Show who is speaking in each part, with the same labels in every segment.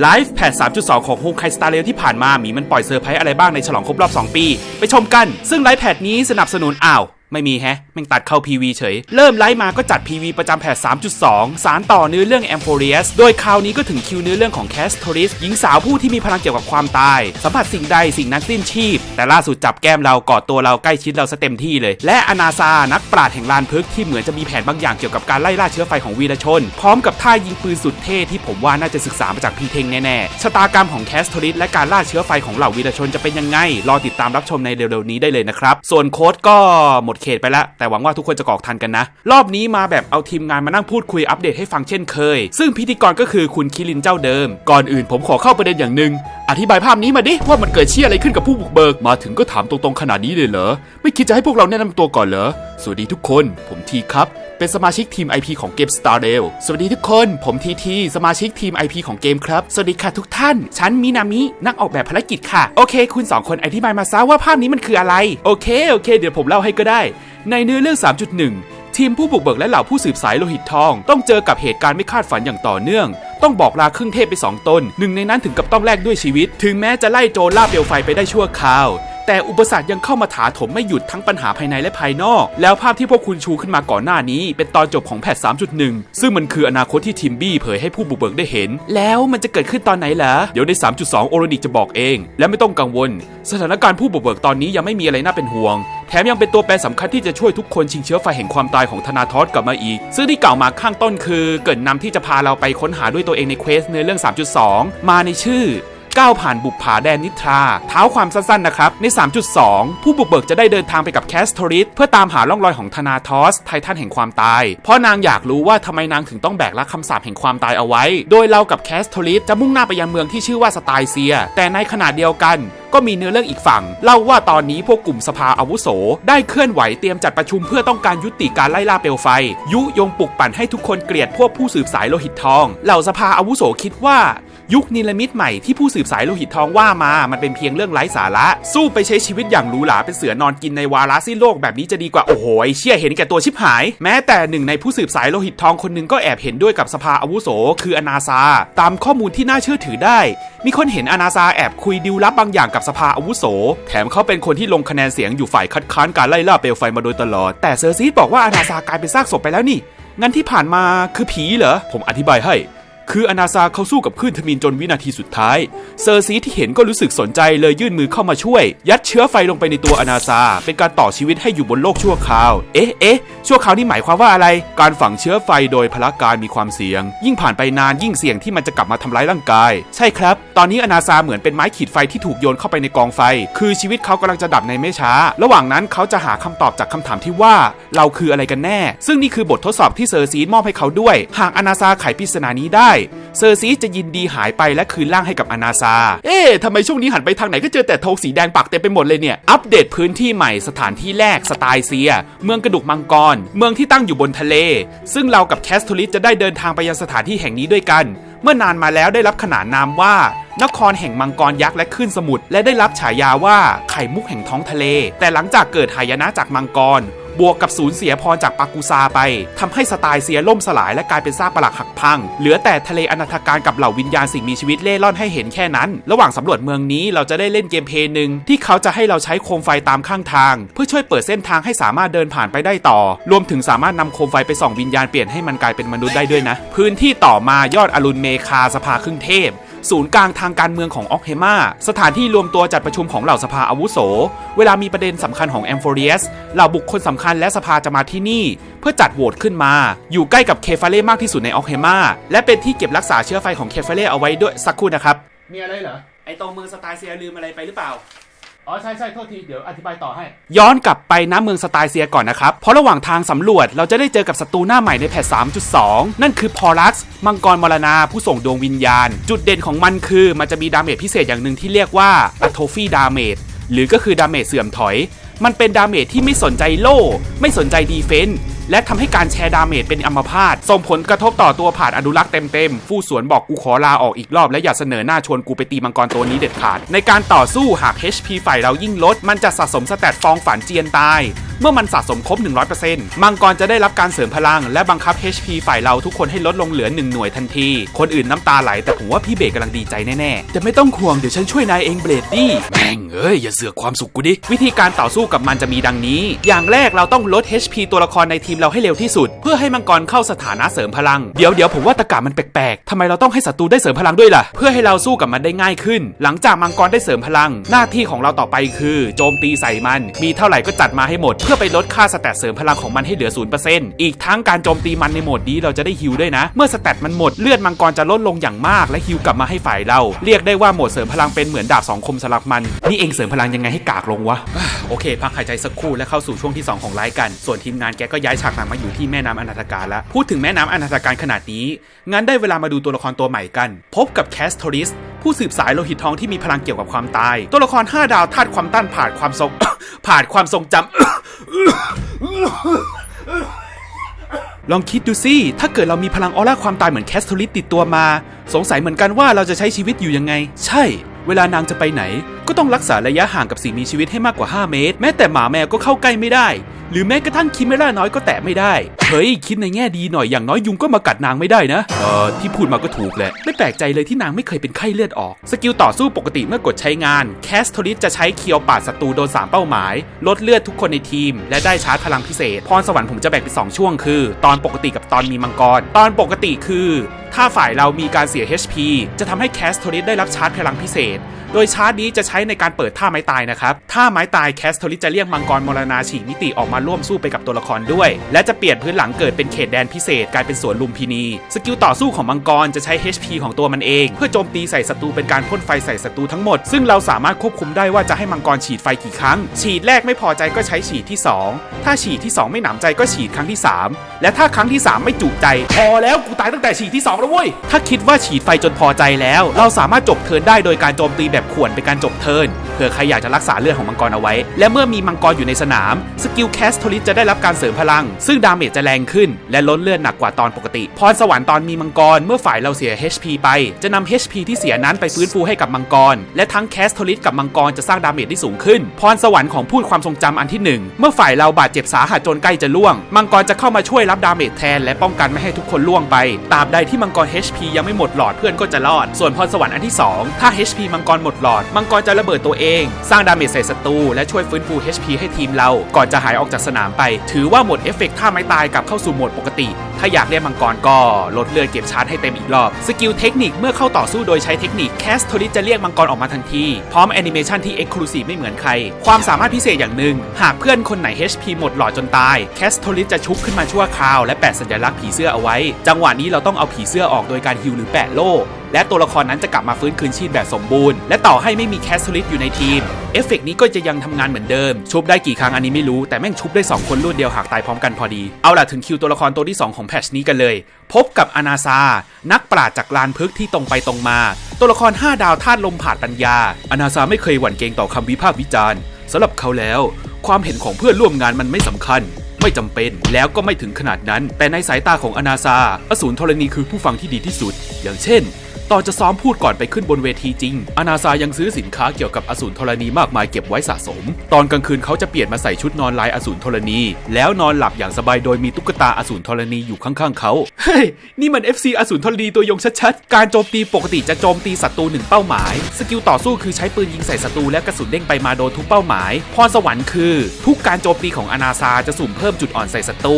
Speaker 1: ไลฟ์แพด3.2 ของโฮไคสตาร์เรลที่ผ่านมา มีมันปล่อยเซอร์ไพรส์อะไรบ้างในฉลองครบรอบ 2 ปี ไปชมกัน ซึ่งไลฟ์แพดนี้สนับสนุนอ้าว ไม่มีแฮะแม่งตัดเข้า PV เฉย เริ่มไลฟ์มาก็จัด PV ประจำแพท 3.2 สารต่อเนื้อเรื่อง a m p h o r i u s โดยคราวนี้ก็ถึงคิวเนื้อเรื่องของ c a s t o r i s หญิงสาวผู้ที่มีพลังเกี่ยวกับความตาย สัมผัสสิ่งใดสิ่งนั้นสิ้นชีพ แต่ล่าสุดจับแก้มเรากอดตัวเราใกล้ชิดเราซะเต็มที่เลย และอนาซา นักปราชญ์แห่งลานพึกที่เหมือนจะมีแผนบางอย่างเกี่ยวกับการไล่ล่าเชื้อไฟของวีรชน พร้อมกับท่ายิงปืนสุดเท่ที่ผมว่าน่าจะศึกษามาจากพีเทงแน่ๆชะตากรรมของแคสโทริสและการล่าเชื้อไฟของเหล่าวีรชนจะเป็นยังไงรอติดตามรับชมในเร็วๆนี้ได้เลยนะครับส่วนโค้ดก็หมดเขตไปละแต่หวังว่าทุกคนจะกรอกทันกันนะ รอบนี้มาแบบเอาทีมงานมานั่งพูดคุยอัปเดตให้ฟังเช่นเคย ซึ่งพิธีกรก็คือคุณคิรินเจ้าเดิม ก่อนอื่นผมขอเข้าประเด็นอย่างหนึ่งอธิบายภาพนี้มาดิว่ามันเกิดเชี่ยอะไรขึ้นกับผู้บุกเบิกมาถึงก็ถามตรงๆขนาดนี้เลยเหรอไม่คิดจะให้พวกเราแนะนำตัวก่อนเหรอสวัสดีทุกคน ผมทีครับ เป็นสมาชิกทีม IP ของเกม Star r a i l สวัสดีทุกคน ผมทีทีสมาชิกทีม IP ของเกมครับ สวัสดีค่ะทุกท่าน ฉันมินามิ นักออกแบบภารกิจค่ะ โอเค คุณสองคนอธิบายมาซะว่าภาพนี้มันคืออะไร โอเค โอเค เดี๋ยวผมเล่าให้ก็ได้ ในเนื้อเรื่อง 3.1ทีมผู้บุกเบิกและเหล่าผู้สืบสายโลหิตทอง ต้องเจอกับเหตุการณ์ไม่คาดฝันอย่างต่อเนื่อง ต้องบอกลาครึ่งเทพไปสองตน หนึ่งในนั้นถึงกับต้องแลกด้วยชีวิต ถึงแม้จะไล่โจรล่าเปลวไฟไปได้ชั่วคราว แต่อุปสรรคยังเข้ามาถาถมไม่หยุดทั้งปัญหาภายในและภายนอก แล้วภาพที่พวกคุณชูขึ้นมาก่อนหน้านี้ เป็นตอนจบของแพท 3.1 ซึ่งมันคืออนาคตที่ทีมบี้เผยให้ผู้บุกเบิกได้เห็น แล้วมันจะเกิดขึ้นตอนไหนล่ะเดี๋ยวใน 3.2 โอโรนิกจะบอกเอง และไม่ต้องกังวล สถานการณ์ผู้บุกเบิกตอนนี้ยังไม่มีอะไรน่าเป็นห่วง แถมยังเป็นตัวแปรสำคัญที่จะช่วยทุกคนชิงเชื้อไฟแห่งความตายของธนาทอสกลับมาอีก ซึ่งที่กล่าวมาข้างต้นคือ เกิดนำที่จะพาเราไปค้นหาด้วยตัวเองในเควสในเรื่อง 3.2 มาในชื่อ ก้าวผ่านบุกผาแดนนิทรา เท้าความสั้นๆนะครับ ใน 3.2 ผู้บุกเบิกจะได้เดินทางไปกับแคสโทริสเพื่อตามหาร่องรอยของธนาทอส ไททันแห่งความตาย เพราะนางอยากรู้ว่าทำไมนางถึงต้องแบกรับคำสาปแห่งความตายเอาไว้ โดยเรากับแคสโทริสจะมุ่งหน้าไปยังเมืองที่ชื่อว่าสไตเซีย แต่ในขณะเดียวกันก็มีเนื้อเรื่องอีกฝั่งเล่าว่าตอนนี้พวกกลุ่มสภาอาวุโส ได้เคลื่อนไหวเตรียมจัดประชุมเพื่อต้องการยุติการไล่ล่าเปลวไฟ ยุยงปลุกปั่นให้ทุกคนเกลียดพวกผู้สืบสายโลหิตทอง เหล่าสภาอาวุโสคิดว่า ยุคนิลมิตใหม่ที่ผู้สืบสายโลหิตทองว่ามา มันเป็นเพียงเรื่องไร้สาระ สู้ไปใช้ชีวิตอย่างหรูหราเป็นเสือนอนกินในวาระสิ้นโลกแบบนี้จะดีกว่า โอ้โหเชี่ยเห็นแก่ตัวชิบหาย แม้แต่หนึ่งในผู้สืบสายโลหิตทองคนหนึ่งก็แอบเห็นด้วยกับสภาอาวุโส คืออนาซา ตามข้อมูลที่น่าเชื่อถือได้ มีคนเห็นอนาซาแอบคุยดิวลับบางอย่างกับสภาอาวุโส แถมเขาเป็นคนที่ลงคะแนนเสียงอยู่ฝ่ายคัดค้านการไล่ล่าเปลวไฟมาโดยตลอด แต่เซอร์ซีดบอกว่าอนาซากลายเป็นซากศพไปแล้วนี่งั้นที่ผ่านมาคือผีเหรอ ผมอธิบายให้ คืออนาซาเขาสู้กับคลื่นทมินจนวินาทีสุดท้าย เซอร์ซีที่เห็นก็รู้สึกสนใจเลยยื่นมือเข้ามาช่วย ยัดเชื้อไฟลงไปในตัวอนาซา เป็นการต่อชีวิตให้อยู่บนโลกชั่วคราว เอ๊ะเอ๊ะชั่วคราวนี่หมายความว่าอะไร การฝังเชื้อไฟโดยพละการมีความเสี่ยง ยิ่งผ่านไปนานยิ่งเสี่ยงที่มันจะกลับมาทำร้ายร่างกาย ใช่ครับ ตอนนี้อนาซาเหมือนเป็นไม้ขีดไฟที่ถูกโยนเข้าไปในกองไฟ คือชีวิตเขากำลังจะดับในไม่ช้า ระหว่างนั้นเขาจะหาคำตอบจากคำถามที่ว่า เราคืออะไรกันแน่ ซึ่งนี่คือบททดสอบที่เซอร์ซีมอบให้เขาด้วย หากอนาซาไขปริศนานี้ได้เซอร์ซีจะยินดีหายไปและคืนร่างให้กับอนาซา เอ๊ะทำไมช่วงนี้หันไปทางไหนก็เจอแต่ธงสีแดงปักเต็มไปหมดเลยเนี่ย อัปเดตพื้นที่ใหม่สถานที่แรกสไตล์เซีย เมืองกระดูกมังกร เมืองที่ตั้งอยู่บนทะเล ซึ่งเรากับแคสโทลิสจะได้เดินทางไปยังสถานที่แห่งนี้ด้วยกัน เมื่อนานมาแล้วได้รับขนานนามว่านครแห่งมังกรยักษ์และคลื่นสมุทรและได้รับฉายาว่าไข่มุกแห่งท้องทะเล แต่หลังจากเกิดหายนะจากมังกร บวกกับสูญเสียพรจากปากูซาไปทำให้สไตล์เซียล่มสลายและกลายเป็นซากปรักหักพัง เหลือแต่ทะเลอนาถการกับเหล่าวิญญาณสิ่งมีชีวิตเล่ร่อนให้เห็นแค่นั้น ระหว่างสำรวจเมืองนี้เราจะได้เล่นเกมเพลย์หนึ่งที่เขาจะให้เราใช้โคมไฟตามข้างทาง เพื่อช่วยเปิดเส้นทางให้สามารถเดินผ่านไปได้ต่อ รวมถึงสามารถนำโคมไฟไปส่องวิญญาณเปลี่ยนให้มันกลายเป็นมนุษย์ได้ด้วยนะ พื้นที่ต่อมายอดอรุณเมคาสภาครึ่งเทพ ศูนย์กลางทางการเมืองของออกเฮมาสถานที่รวมตัวจัดประชุมของเหล่าสภาอาวุโส เวลามีประเด็นสำคัญของแอมโฟเรียสเหล่าบุคคลสำคัญและสภาจะมาที่นี่ เพื่อจัดโหวตขึ้นมา อยู่ใกล้กับเคฟาเล่มากที่สุดในออกเฮมาและเป็นที่เก็บรักษาเชื้อไฟของเคฟาเล่เอาไว้ด้วยสักครู่นะครับมีอะไรเหรอไอตรงเมืองสไตล์เซียลืมอะไรไปหรือเปล่า อ๋อใช่ใช่โทษทีเดี๋ยวอธิบายต่อให้ ย้อนกลับไปน้ำเมืองสไตล์เซียก่อนนะครับ เพราะระหว่างทางสำรวจเราจะได้เจอกับศัตรูหน้าใหม่ในแพท3.2 นั่นคือพอลักซ์มังกรมรณาผู้ส่งดวงวิญญาณ จุดเด่นของมันคือมันจะมีดาเมจพิเศษอย่างหนึ่งที่เรียกว่าอะโทฟี่ดาเมจหรือก็คือดาเมจเสื่อมถอย มันเป็นดาเมจที่ไม่สนใจโล่ ไม่สนใจดีเฟนส์และทำให้การแชร์ดาเมจเป็นอัมพาตส่งผลกระทบต่อตัวผ่านอนุรักษ์เต็มๆ ฟู่สวนบอกกูขอลาออกอีกรอบและอย่าเสนอหน้าชวนกูไปตีมังกรตัวนี้เด็ดขาด ในการต่อสู้หาก HP ฝ่ายเรายิ่งลด มันจะสะสมสแตตฟองฝันเจียนตาย เมื่อมันสะสมครบ 100%มังกรจะได้รับการเสริมพลัง และบังคับ HP ฝ่ายเราทุกคนให้ลดลงเหลือ 1 หน่วยทันที คนอื่นน้ำตาไหล แต่ผมว่าพี่เบกกำลังดีใจแน่ๆ แต่ไม่ต้องห่วงเดี๋ยวฉันช่วยนายเองเบลดดี้แม่งเอ้ยอย่าเสือกความสุขกูดิ วิธีการต่อสู้กับมันจะมีดังนี้ อย่างแรกเราต้องลด HP ตัวละครในทีมเราให้เร็วที่สุด เพื่อให้มังกรเข้าสถานะเสริมพลัง เดี๋ยวเดี๋ยวผมว่าตะกามันแปลกๆทำไมเราต้องให้ศัตรูได้เสริมพลังด้วยล่ะ เพื่อให้เราสู้กับมันได้ง่ายขึ้น หลังจากมังกรได้เสริมพลัง หน้าที่ของเราต่อไปคือ โจมตีใส่มัน มีเท่าไหร่ก็จัดมาให้หมดพื่อไปลดค่าสแตทเสริมพลังของมันให้เหลือ 0%อีกทั้งการโจมตีมันในโหมดนี้เราจะได้ฮิลด้วยนะ เมื่อสแตทมันหมดเลือดมังกรจะลดลงอย่างมากและฮิลกลับมาให้ฝ่ายเรา เรียกได้ว่าโหมดเสริมพลังเป็นเหมือนดาบสองคมสลับมัน นี่เองเสริมพลังยังไงให้กากลงวะโอเค พักหายใจสักครู่และเข้าสู่ช่วงที่ 2 ของไลฟ์กัน ส่วนทีมงานแกก็ย้ายฉากหนังมาอยู่ที่แม่น้ำอนาถการแล้วพูดถึงแม่น้ำอนาถการขนาดนี้งั้นได้เวลามาดูตัวละครตัวใหม่กัน พบกับแคสโทริสผู้สืบสายโลหิตทองที่มีพลังเกี่ยวกับความตาย ตัวละคร 5 ดาวธาตุความต้านผ่านความทรงผ่านความทรงจำลองคิดดูสิ ถ้าเกิดเรามีพลังออร่าความตายเหมือนแคสโทลิสติดตัวมา สงสัยเหมือนกันว่าเราจะใช้ชีวิตอยู่ยังไง ใช่ เวลานางจะไปไหน ก็ต้องรักษาระยะห่างกับสิ่งมีชีวิตให้มากกว่า 5 เมตร แม้แต่หมาแมวก็เข้าใกล้ไม่ได้ หรือแม้กระทั่งคิเมล่าน้อยก็แตะไม่ได้ เฮ้ย คิดในแง่ดีหน่อยอย่างน้อยยุงก็มากัดนางไม่ได้นะ เออที่พูดมาก็ถูกแหละ ไม่แปลกใจเลยที่นางไม่เคยเป็นไข้เลือดออก สกิลต่อสู้ปกติเมื่อกดใช้งาน แคสโทริสจะใช้เคียวปาดศัตรูโดน3เป้าหมาย ลดเลือดทุกคนในทีม และได้ชาร์จพลังพิเศษ พรสวรรค์ผมจะแบ่งเป็น2ช่วงคือ ตอนปกติกับตอนมีมังกร ตอนปกติคือ ถ้าฝ่ายเรามีการเสีย HP จะทำให้แคสโทริสได้รับชาร์จพลังพิเศษ โดยชาร์จนี้จะใช้ในการเปิดท่าไม้ตายนะครับท่าไม้ตายแคสโทริจะเรียกมังกรมรณาฉีกมิติออกมาร่วมสู้ไปกับตัวละครด้วย และจะเปลี่ยนพื้นหลังเกิดเป็นเขตแดนพิเศษกลายเป็นสวนลุมพินี สกิลต่อสู้ของมังกรจะใช้ HP ของตัวมันเอง เพื่อโจมตีใส่ศัตรูเป็นการพ่นไฟใส่ศัตรูทั้งหมด ซึ่งเราสามารถควบคุมได้ว่าจะให้มังกรฉีดไฟกี่ครั้ง ฉีดแรกไม่พอใจก็ใช้ฉีดที่ 2 ถ้าฉีดที่ 2 ไม่หนำใจก็ฉีดครั้งที่ 3 และถ้าครั้งที่ 3 ไม่จุใจพอแล้วกูตายตั้งแต่ฉีดที่2แล้วเว้ยถ้าคิดว่าฉีดไฟจนพอใจแล้ว เราสามารถจบเทิร์นได้โดยการโจมตีแบบข่วนเป็นการจบเทิร์นเผื่อใครอยากจะรักษาเลือดของมังกรเอาไว้ และเมื่อมีมังกรอยู่ในสนาม สกิลแคสโทริสจะได้รับการเสริมพลัง ซึ่งดาเมจจะแรงขึ้น และลดเลือดหนักกว่าตอนปกติ พรสวรรค์ตอนมีมังกรเมื่อฝ่ายเราเสีย HP ไป จะนำ HP ที่เสียนั้นไปฟื้นฟูให้กับมังกร และทั้งแคสโทริสกับมังกรจะสร้างดาเมจที่สูงขึ้น พรสวรรค์ของพูดความทรงจำอันที่หนึ่งเมื่อฝ่ายเราบาดเจ็บสาหัสจนใกล้จะล่วง มังกรจะเข้ามาช่วยรับดาเมจแทน และป้องกันไม่ให้ทุกคนล่วงไปตราบใดที่มังกร HP ยังไม่หมดหลอดเพื่อนก็จะรอด ส่วนพรสวรรค์อันที่สองถ้า HP มังกรหมดหลอดมังกรจะระเบิดตัวเอง สร้างดาเมจใส่ศัตรูและช่วยฟื้นฟู HP ให้ทีมเรา ก่อนจะหายออกจากสนามไป ถือว่าหมดเอฟเฟกต์ท่าไม้ตายกลับเข้าสู่โหมดปกติ ถ้าอยากเรียกมังกรก็ลดเลือดเก็บชาร์จให้เต็มอีกรอบ สกิลเทคนิคเมื่อเข้าต่อสู้โดยใช้เทคนิคแคสโทริสจะเรียกมังกรออกมาทันที พร้อมแอนิเมชันที่เอ็กซ์คลูซีฟไม่เหมือนใคร ความสามารถพิเศษอย่างหนึ่ง หากเพื่อนคนไหน HP หมดหลอดจนตายแคสโทริสจะชุบขึ้นมาชั่วคราวและแปะสัญลักษณ์ผีเสื้อเอาไว้ จังหวะนี้เราต้องเอาผีเสื้อออกโดยการฮิวหรือแปะโล่ และตัวละครนั้นจะกลับมาฟื้นคืนชีพแบบสมบูรณ์ และต่อให้ไม่มีแคสโทริสอยู่ในทีม เอฟเฟกต์นี้ก็จะยังทำงานเหมือนเดิม ชุบได้กี่ครั้งอันนี้ไม่รู้ แต่แม่งชุบได้ 2 คนรวดเดียวหากตายพร้อมกันพอดี เอาล่ะถึงคิวตัวละครตัวที่ 2 ของแพชนี้กันเลย พบกับอนาซา นักปราชญ์จากลานพึกที่ตรงไปตรงมา ตัวละคร 5 ดาวธาตุลมผ่านปัญญา อนาซาไม่เคยหวั่นเกรงต่อคำวิพากษ์วิจารณ์สำหรับเขาแล้ว ความเห็นของเพื่อนร่วมงานมันไม่สำคัญไม่จำเป็นแล้วก็ไม่ถึงขนาดนั้น แต่ในสายตาของอนาซา อสูรธรณีคือผู้ฟังที่ดีที่สุด อย่างเช่น ตอนจะซ้อมพูดก่อนไปขึ้นบนเวทีจริง อนาซายังซื้อสินค้าเกี่ยวกับอสูรธรณีมากมายเก็บไว้สะสม ตอนกลางคืนเขาจะเปลี่ยนมาใส่ชุดนอนลายอสูรธรณี แล้วนอนหลับอย่างสบายโดยมีตุ๊กตาอสูรธรณีอยู่ข้างๆเขา เฮ้ย นี่มัน FC อสูรธรณีตัวยงชัดๆ การโจมตีปกติจะโจมตีศัตรูหนึ่งเป้าหมาย สกิลต่อสู้คือใช้ปืนยิงใส่ศัตรูและกระสุนเด้งไปมาโดนทุกเป้าหมาย พรสวรรค์คือ ทุกการโจมตีของอนาซาจะสุ่มเพิ่มจุดอ่อนใส่ศัตรู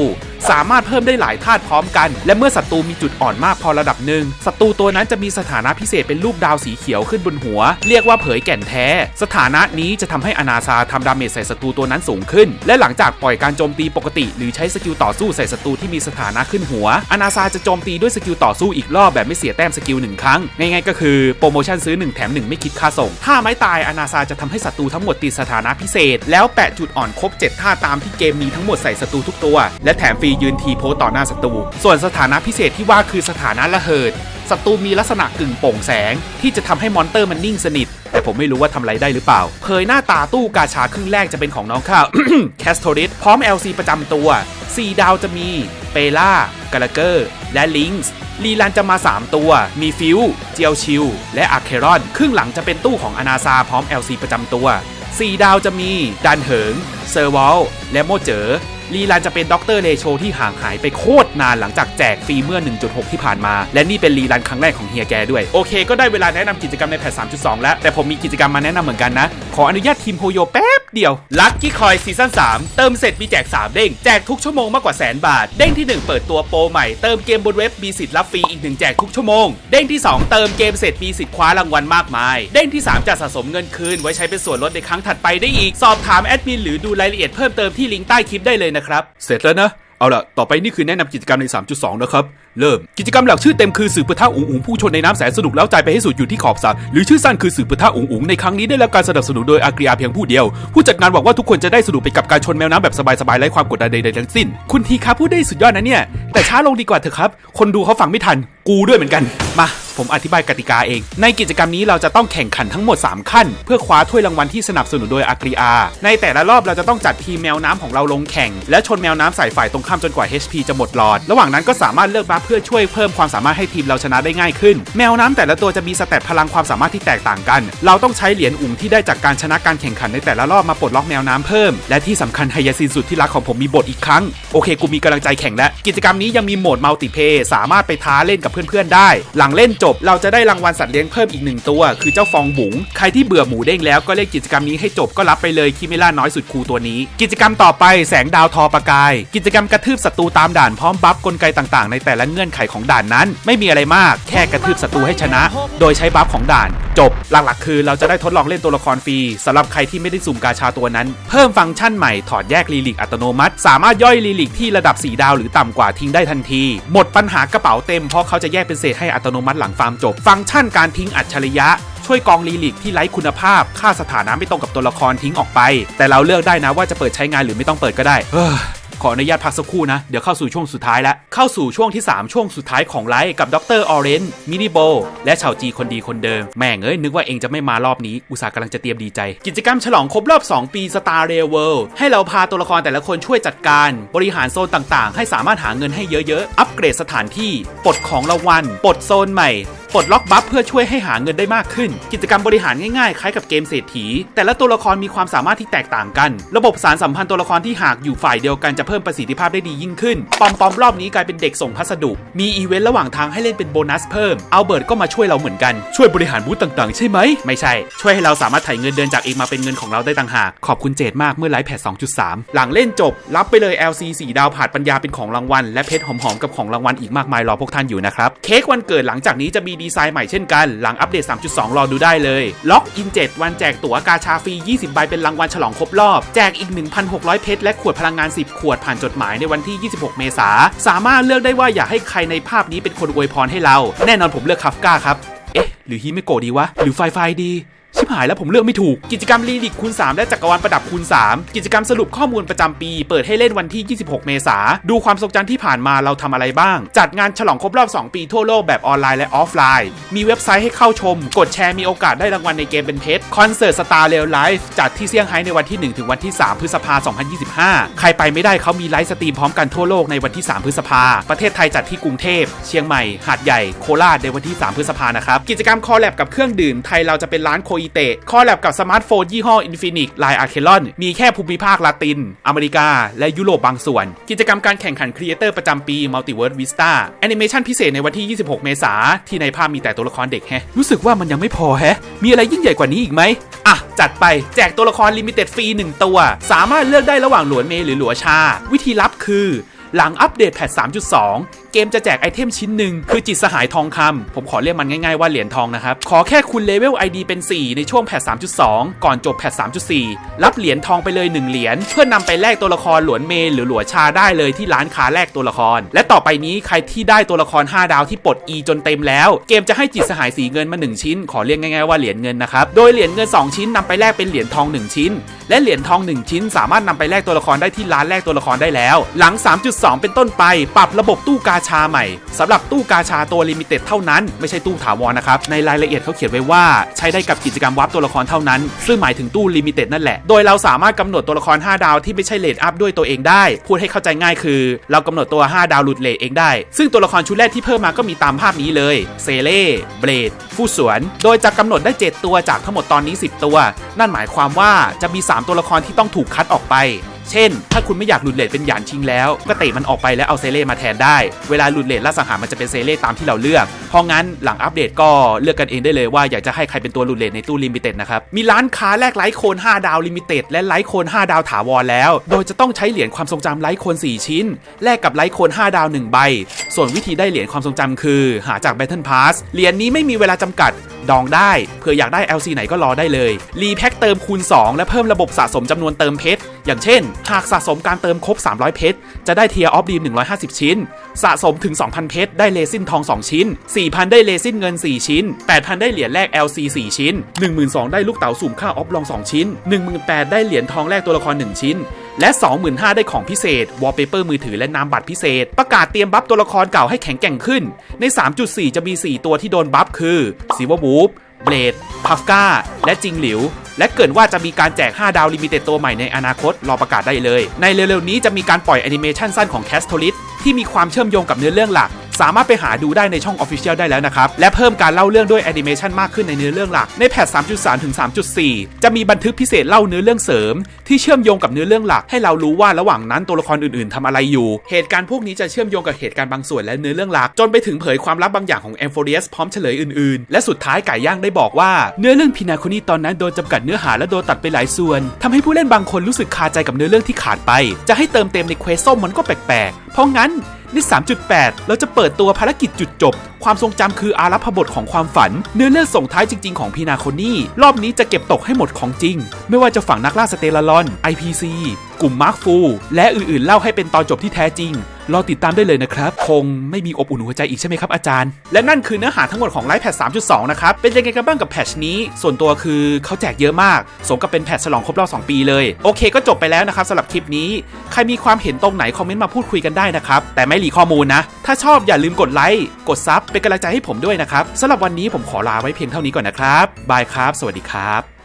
Speaker 1: สามารถเพิ่มได้หลายธาตุพร้อมกัน และเมื่อศัตรูมีจุดอ่อนมากพอระดับหนึ่งศัตรูตัวนั้นจะมีสถานะพิเศษเป็นรูปดาวสีเขียวขึ้นบนหัว เรียกว่าเผยแก่นแท้ สถานะนี้จะทำให้อนาซาทำดาเมจใส่ศัตรูตัวนั้นสูงขึ้น และหลังจากปล่อยการโจมตีปกติ หรือใช้สกิลต่อสู้ใส่ศัตรูที่มีสถานะขึ้นหัว อนาซาจะโจมตีด้วยสกิลต่อสู้อีกรอบแบบไม่เสียแต้มสกิลหนึ่งครั้งง่ายๆก็คือโปรโมชั่นซื้อ 1 แถม 1 ไม่คิดค่าส่ง ถ้าไม้ตายอนาซาจะทำให้ศัตรูทั้งหมดติดสถานะพิเศษ แล้วแปะจุดอ่อนครบ 7 ท่าตามที่เกมมีทั้งหมดใส่ศัตรูทุกตัว และแถมฟรียืนทีโพต่อหน้าศัตรูส่วนสถานะพิเศษที่ว่าคือสถานะระเหิดศัตรูมีลักษณะกึ่งโป่งแสง ที่จะทำให้มอนเตอร์มันนิ่งสนิท แต่ผมไม่รู้ว่าทำอะไรได้หรือเปล่า เผยหน้าตาตู้กาชาครึ่งแรกจะเป็นของน้องข้าวแคสโทริสพร้อม LC ประจำตัว 4 ดาวจะมีเปล่ากาลเกอร์ และลิงส์ลีลันจะมา 3 ตัว มีฟิว เจียวชิลและอาร์เครอน ครึ่งหลังจะเป็นตู้ของอนาซาพร้อม LC ประจำตัว 4 ดาวจะมีดันเหิง เซอร์วอลและโมเจอ ลีลานจะเป็นด็อกเตอร์เลโชที่ห่างหายไปโคตรนานหลังจากแจกฟรีเมื่อ 1.6 ที่ผ่านมา และนี่เป็นรีลันครั้งแรกของเฮียแกด้วย โอเคก็ได้เวลาแนะนำกิจกรรมในแพท 3.2 แล้ว แต่ผมมีกิจกรรมมาแนะนำเหมือนกันนะ ขออนุญาตทีมโฮโยแป๊บเดียวลัคกี้คอยซีซั่น3 เติมเสร็จมีแจก 3 เด้ง แจกทุกชั่วโมงมากกว่าแสนบาท เด้งที่ 1 เปิดตัวโปรใหม่ เติมเกมบนเว็บมีสิทธิ์รับฟรีอีกหนึ่งแจกทุกชั่วโมง เด้งที่ 2 เติมเกมเสร็จมีสิทธิ์คว้ารางวัลมากมาย เด้งที่ 3จะสะสมเงินคืนไว้ใช้เป็นส่วนลดในครั้งถัดไปได้อีก สอบถามแอดมินหรือดูรายละเอียดเพิ่มเติมที่ลิงก์ใต้คลิปได้เลยนะครับ เสร็จแล้วนะ เอาล่ะ ต่อไปนี่คือแนะนำกิจกรรมใน 3.2 นะครับ เริ่ม กิจกรรมหลักชื่อเต็มคือสื่อปะทะอุ๋งอุ๋งผู้ชนในน้ำแสนสนุกแล้วใจไปให้สุดอยู่ที่ขอบสระหรือชื่อสั้นคือสื่อปะทะอุ๋งอุ๋งในครั้งนี้ได้รับการสนับสนุนโดยอาเกรียเพียงผู้เดียว ผู้จัดงานหวังว่าทุกคนจะได้สนุกไปกับการชนแมวน้ำแบบสบายๆไร้ความกดดันใดๆทั้งสิ้น คุณทีครับพูดได้สุดยอดนะเนี่ยแต่ช้าลงดีกว่าเถอะครับ คนดูเขาฟังไม่ทัน กูด้วยเหมือนกัน มา ผมอธิบายกติกาเอง ในกิจกรรมนี้เราจะต้องแข่งขันทั้งหมด 3 ขั้น เพื่อคว้าถ้วยรางวัลที่สนับสนุนโดยอากรีอา ในแต่ละรอบเราจะต้องจัดทีมแมวน้ำของเราลงแข่ง และชนแมวน้ำใส่ฝ่ายตรงข้ามจนกว่า HP จะหมดหลอด ระหว่างนั้นก็สามารถเลือกบัฟเพื่อช่วยเพิ่มความสามารถให้ทีมเราชนะได้ง่ายขึ้น แมวน้ำแต่ละตัวจะมีสเตตพลังความสามารถที่แตกต่างกัน เราต้องใช้เหรียญอุ่งที่ได้จากการชนะการแข่งขันในแต่ละรอบมาปลดล็อกแมวน้ำเพิ่ม และที่สำคัญไฮยาซินสุดที่รักของผมมีบทอีกครั้ง โอเค กูมีกำลังใจแข่งแล้วกิจกรรมนี้ยังมีโหมดมัลติเพย์สามารถไปท้าเล่นกับเพื่อนๆได้ หลังเล่นจบเราจะได้รางวัลสัตว์เลี้ยงเพิ่มอีกหนึ่งตัว คือเจ้าฟองบุ๋งใครที่เบื่อหมูเด้งแล้วก็เล่นกิจกรรมนี้ให้จบก็รับไปเลยคิเมล่าน้อยสุดคูตัวนี้ กิจกรรมต่อไปแสงดาวทอประกาย กิจกรรมกระทืบศัตรูตามด่านพร้อมบัฟกลไกต่างๆ ในแต่ละเงื่อนไขของด่านนั้น ไม่มีอะไรมากแค่กระทืบศัตรูให้ชนะ โดยใช้บัฟของด่าน จบ หลักๆ คือเราจะได้ทดลองเล่นตัวละครฟรีสำหรับใครที่ไม่ได้สุ่มกาชาตัวนั้น เพิ่มฟังก์ชันใหม่ถอดแยกลีลิกอัตโนมัติ สามารถย่อยลีลิกที่ระดับ 4 ดาวหรือต่ำกว่าทิ้งได้ทันที หมดปัญหากระเป๋าเต็มเพราะเขาจะแยกเป็นเศษให้อัตโนมัติหลังฟาร์มจบ ฟังก์ชันการทิ้งอัจฉริยะช่วยกองลีลิกที่ไร้คุณภาพ ค่าสถานะไม่ตรงกับตัวละครทิ้งออกไป แต่เราเลือกได้นะว่าจะเปิดใช้งานหรือไม่ต้องเปิดก็ได้ ขออนุญาตพักสักครู่นะ เดี๋ยวเข้าสู่ช่วงสุดท้ายแล้ว เข้าสู่ช่วงที่ 3 ช่วงสุดท้ายของไลฟ์กับดรออเรนจ์มินิโบ และชาวจีคนดีคนเดิม แม่งเอ้ย นึกว่าเองจะไม่มารอบนี้ อุตส่าห์กำลังจะเตรียมดีใจ กิจกรรมฉลองครบรอบ 2 ปี Star Rail World ให้เราพาตัวละครแต่ละคนช่วยจัดการ บริหารโซนต่างๆ ให้สามารถหาเงินให้เยอะๆ อัปเกรดสถานที่ปลดของรางวัลปลดโซนใหม่ ปลดล็อกบัฟเพื่อช่วยให้หาเงินได้มากขึ้น กิจกรรมบริหารง่ายๆคล้ายกับเกมเศรษฐี แต่ละตัวละครมีความสามารถที่แตกต่างกัน ระบบสารสัมพันธ์ตัวละครที่หากอยู่ฝ่ายเดียวกันจะเพิ่มประสิทธิภาพได้ดียิ่งขึ้น ปอมปอมรอบนี้กลายเป็นเด็กส่งพัสดุ มีอีเวนต์ระหว่างทางให้เล่นเป็นโบนัสเพิ่มเอาเบิร์ดก็มาช่วยเราเหมือนกัน ช่วยบริหารบูธต่างๆ ใช่ไหม ไม่ใช่ ช่วยให้เราสามารถถ่ายเงินเดือนจากเองมาเป็นเงินของเราได้ต่างหาก ขอบคุณเจดมากเมื่อไลฟ์แพท2.3 หลังเล่นจบ รับไปเลย LC 4 ดาวผาดปัญญาเป็นของรางวัลและเพชรหอมๆกับของรางวัลอีกมากมายรอพวกท่านอยู่นะครับเค้กวันเกิดหลังจากนี้จะมีดีไซน์ใหม่เช่นกัน หลังอัปเดต 3.2 รอดูได้เลยล็อกอิน 7 วันแจกตั๋วกาชาฟรี 20 ใบเป็นรางวัลฉลองครบรอบ แจกอีก 1,600 เพชรและขวดพลังงาน 10 ขวดผ่านจดหมายในวันที่ 26 เมษาสามารถเลือกได้ว่าอยากให้ใครในภาพนี้เป็นคนอวยพรให้เรา แน่นอนผมเลือกคัฟกาครับ เอ๊ะ หรือฮิเมโกะดีวะ หรือไฟไฟดี หายแล้วผมเลือกไม่ถูก กิจกรรมลีลิกคูณ 3 และจักรวาลประดับคูณ 3 กิจกรรมสรุปข้อมูลประจำปี เปิดให้เล่นวันที่ 26 เมษาดูความทรงจำที่ผ่านมาเราทำอะไรบ้าง จัดงานฉลองครบรอบ 2 ปีทั่วโลกแบบออนไลน์และออฟไลน์ มีเว็บไซต์ให้เข้าชม กดแชร์มีโอกาสได้รางวัลในเกมเป็นเพชรคอนเสิร์ตสตาร์เรลไลฟ์จัดที่เซี่ยงไฮ้ในวันที่ 1 ถึงวันที่ 3 พฤษภา 2025 ใครไปไม่ได้เขามีไลฟ์สตรีมพร้อมกันทั่วโลกในวันที่ 3 พฤษภา ประเทศไทยจัดที่กรุงเทพ เชียงใหม่ หาดใหญ่ โคราชในวันที่ 3 พฤษภานะครับ กิจกรรมคอลแลบกับเครื่องดื่มไทยเราจะเป็นร้านโคอิเตะคอลแลบกับสมาร์ทโฟนยี่ห้อ Infinix ลายอาร์เคลอนมีแค่ภูมิภาคลาติน อเมริกา และยุโรปบางส่วน กิจกรรมการแข่งขันครีเอเตอร์ประจำปี Multiverse Vista แอนิเมชันพิเศษในวันที่ 26 เมษาที่ในภาพมีแต่ตัวละครเด็กแฮะ รู้สึกว่ามันยังไม่พอแฮะ มีอะไรยิ่งใหญ่กว่านี้อีกไหมอะ จัดไปแจกตัวละครลิมิเต็ดฟรี1ตัว สามารถเลือกได้ระหว่างหลวนเมหรือหลัวชา วิธีรับคือหลังอัปเดตแพท3.2เกมจะแจกไอเทมชิ้นหนึ่งคือจิตสหายทองคำผมขอเรียกมันง่ายๆว่าเหรียญทองนะครับ ขอแค่คุณเลเวล ID เป็น 4 ในช่วงแพท 3.2 ก่อนจบแพท 3.4 รับเหรียญทองไปเลย 1 เหรียญเพื่อนนำไปแลกตัวละครหลวนเมหรือหลัวชาได้เลยที่ร้านค้าแลกตัวละคร และต่อไปนี้ใครที่ได้ตัวละคร 5 ดาวที่ปลด E จนเต็มแล้ว เกมจะให้จิตสหายสีเงินมา 1 ชิ้น ขอเรียกง่ายๆว่าเหรียญเงินนะครับโดยเหรียญเงิน 2 ชิ้นนำไปแลกเป็นเหรียญทอง 1 ชิ้น และเหรียญทอง 1 ชิ้น สามารถนำไปแลกตัวละครได้ที่ร้านแลกตัวละครได้แล้ว หลัง 3.2 เป็นต้นไป ปรับระบบตู้กาชาใหม่สำหรับตู้กาชาตัวลิมิเต็ดเท่านั้น ไม่ใช่ตู้ถาวรนะครับ ในรายละเอียดเขาเขียนไว้ว่า ใช้ได้กับกิจกรรมวับตัวละครเท่านั้น ซึ่งหมายถึงตู้ลิมิเต็ดนั่นแหละ โดยเราสามารถกำหนดตัวละคร 5 ดาวที่ไม่ใช่เลดอัพด้วยตัวเองได้ พูดให้เข้าใจง่ายคือ เรากำหนดตัว 5 ดาวหลุดเลทเองได้ ซึ่งตัวละครชุดแรกที่เพิ่มมาก็มีตามภาพนี้เลยเซเล่เบลดฟูสวน โดยจะกำหนดได้ 7 ตัวจากทั้งหมดตอนนี้ 10 ตัว นั่นหมายความว่าจะมี 3 ตัวละครที่ต้องถูกคัดออกไป เช่น ถ้าคุณไม่อยากหลุดเลทเป็นหยานชิงแล้ว ก็เตะมันออกไปแล้วเอาเซเล่มาแทนได้ เวลาหลุดเลทล่าสังหารมันจะเป็นเซเล่ตามที่เราเลือก เพราะงั้นหลังอัปเดตก็เลือกกันเองได้เลยว่าอยากจะให้ใครเป็นตัวหลุดเลทในตู้ลิมิเต็ดนะครับ มีร้านค้าแลกไลท์โคน 5 ดาวลิมิเต็ดและไลท์โคน 5 ดาวถาวรแล้ว โดยจะต้องใช้เหรียญความทรงจำไลท์โคน 4 ชิ้น แลกกับไลท์โคน 5 ดาว 1 ใบ ส่วนวิธีได้เหรียญความทรงจำคือ หาจาก Battle Pass เหรียญนี้ไม่มีเวลาจำกัดดองได้เผื่ออยากได้ LC ไหนก็รอได้เลยรีแพ็คเติมคูณ 2 และเพิ่มระบบสะสมจำนวนเติมเพชร อย่างเช่น หากสะสมการเติมครบ 300 เพชร จะได้เทียร์ออฟดีม150 ชิ้น สะสมถึง 2,000 เพชร ได้เลซินทอง 2 ชิ้น 4,000 ได้เลซินเงิน 4 ชิ้น 8,000 ได้เหรียญแรก LC 4 ชิ้น 12,000 ได้ลูกเต๋าสุ่มค่าออฟลอง 2 ชิ้น 18,000 ได้เหรียญทองแรกตัวละคร 1 ชิ้น และ 25,000 ได้ของพิเศษ วอลเปเปอร์มือถือและนามบัตรพิเศษ ประกาศเตรียมบัฟตัวละครเก่าให้แข็งแกร่งขึ้น ใน 3.4 จะมี 4 ตัวที่โดนบัฟคือซิวบูฟเบลดพัฟก้าและจิงหลิว และเกิดว่าจะมีการแจก 5 ดาวลิมิเต็ดตัวใหม่ในอนาคต รอประกาศได้เลย ในเร็วๆนี้จะมีการปล่อยแอนิเมชันสั้นของแคสโทลิสที่มีความเชื่อมโยงกับเนื้อเรื่องหลัก สามารถไปหาดูได้ในช่อง Official ได้แล้วนะครับ และเพิ่มการเล่าเรื่องด้วยแอนิเมชันมากขึ้นในเนื้อเรื่องหลัก ในแพท 3.3 ถึง 3.4 จะมีบันทึกพิเศษเล่าเนื้อเรื่องเสริม ที่เชื่อมโยงกับเนื้อเรื่องหลัก ให้เรารู้ว่าระหว่างนั้นตัวละครอื่นๆทำอะไรอยู่ เหตุการณ์พวกนี้จะเชื่อมโยงกับเหตุการณ์บางส่วนและเนื้อเรื่องหลัก จนไปถึงเผยความลับบางอย่างของ a m p h o r i u s พร้อมเฉลยอื่นๆ และสุดท้ายไก่ย่างได้บอกว่าเนื้อเรื่องพินาคนีตอนนั้นโดนจำกัดเนื้อหาและโดนตัดไปหลายส่วนทำให้ผู้เล่นบางคนรู้สึกคาใจกับเนื้อเรื่องที่ขาดไป จะให้เติมเต็มในเควสส้มมันก็แปลกๆเพราะงั้น นิส3.8 เราจะเปิดตัวภารกิจจุดจบ ความทรงจำคืออารัพบทของความฝัน เนื้อเรื่องส่งท้ายจริง ๆ ของพีนาโคนี่ รอบนี้จะเก็บตกให้หมดของจริง ไม่ว่าจะฝั่งนักล่าสเตลลอน IPC กลุ่มมาร์คฟู และอื่นๆ เล่าให้เป็นตอนจบที่แท้จริง รอติดตามได้เลยนะครับ คงไม่มีอบอุ่นหัวใจอีกใช่ไหมครับอาจารย์ และนั่นคือเนื้อหาทั้งหมดของไลฟ์แพท3.2 นะครับ เป็นยังไงกันบ้างกับแพทชนี้ ส่วนตัวคือเขาแจกเยอะมาก สมกับเป็นแพทฉลองครบรอบ2ปีเลย โอเคก็จบไปแล้วนะครับสำหรับคลิปนี้ ใครมีความเห็นตรงไหนคอมเมนต์มาพูดคุยกันได้นะครับ แต่ไม่หลีข้อมูลนะ ถ้าชอบอย่าลืมกดไลค์ กดซับเป็นกำลังใจให้ผมด้วยนะครับสำหรับวันนี้ผมขอลาไว้เพียงเท่านี้ก่อนนะครับ บายครับ สวัสดีครับ